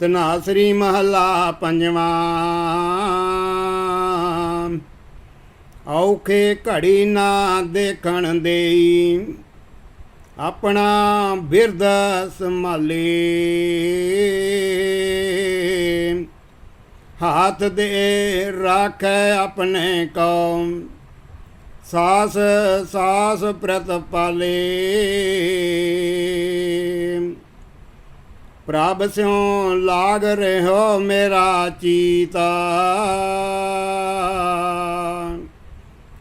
ਤਨਾਸਰੀ ਮਹੱਲਾ ਪੰਜਵਾਂ। ਔਖੇ ਘੜੀ ਨਾ ਦੇਖਣ ਦੇਈ, ਆਪਣਾ ਬਿਰਦ ਸੰਭਾਲੇ। ਹੱਥ ਦੇ ਰਾਖੈ ਆਪਣੇ ਕੋ ਸਾਸ ਸਾਸ ਪ੍ਰਤਪਾਲੇ। ਪ੍ਰਭ ਸਿਉ ਲਾਗ ਰਹਿਓ ਮੇਰਾ ਚੀਤਾ।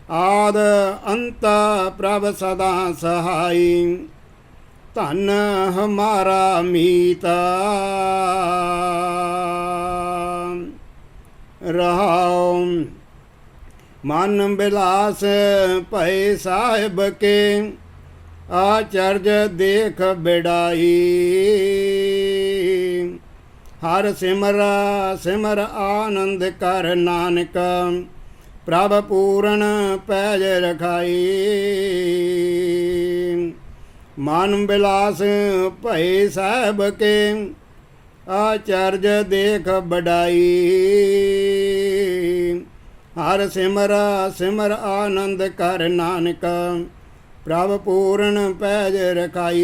ਆਦ ਅੰਤ ਪ੍ਰਭ ਸਦਾ ਸਹਾਈ, ਧਨ ਹਮਾਰਾ ਮੀਤਾ। ਰਹਾਉ ਮਨ ਬਿਲਾਸ ਭੈ ਸਾਹਿਬ ਕੇ, ਆਚਰਜ ਦੇਖ ਬਿੜਾਈ। ਹਰ ਸਿਮਰ ਸਿਮਰ ਆਨੰਦ ਕਰ ਨਾਨਕ, ਪ੍ਰਭ ਪੂਰਨ ਪੈਜ ਰਖਾਈ। ਮਨ ਬਿਲਾਸ ਭੈ ਸਾਹਿਬ ਕੇ, ਆਚਰਜ ਦੇਖ ਬੜਾਈ ਹਰ ਸਿਮਰ ਸਿਮਰ ਆਨੰਦ ਕਰ ਨਾਨਕ, ਪ੍ਰਭ ਪੂਰਨ ਪੈਜ ਰਖਾਈ।